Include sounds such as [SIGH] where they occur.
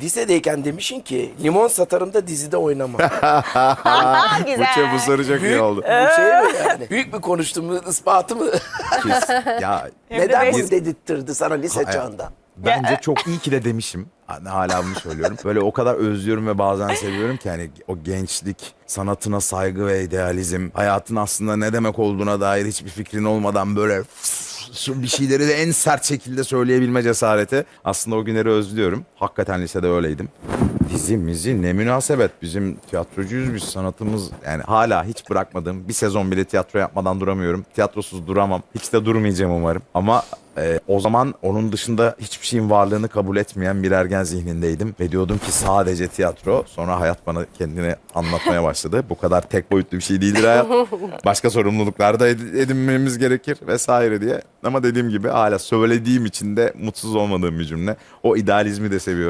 lisedeyken demişsin ki limon satarım da dizide [LAUGHS] [LAUGHS] Bu güzel. çabuk sarı çok iyi Büyük, oldu. bu şey mi yani? Büyük bir konuştuğumu ispatı mı? [LAUGHS] Kes. Ya Neden bunu dedirttirdi sana lise Hayır. çağında? Bence çok iyi ki de demişim. Hani Hala bunu söylüyorum. Böyle o kadar özlüyorum ve bazen seviyorum ki hani o gençlik, sanatına saygı ve idealizm, hayatın aslında ne demek olduğuna dair hiçbir fikrin olmadan böyle bir şeyleri de en sert şekilde söyleyebilme cesareti. Aslında o günleri özlüyorum. Hakikaten lisede öyleydim. Dizi, mizi ne münasebet. Bizim tiyatrocuyuz biz sanatımız yani hala hiç bırakmadığım bir sezon bile tiyatro yapmadan duramıyorum. Tiyatrosuz duramam. Hiç de durmayacağım umarım. Ama e, o zaman onun dışında hiçbir şeyin varlığını kabul etmeyen bir ergen zihnindeydim. Ve diyordum ki sadece tiyatro. Sonra hayat bana kendini anlatmaya başladı. Bu kadar tek boyutlu bir şey değildir hayat. [LAUGHS] Başka sorumluluklar da ed- edinmemiz gerekir vesaire diye. Ama dediğim gibi hala söylediğim için de mutsuz olmadığım bir cümle. O idealizmi de seviyorum.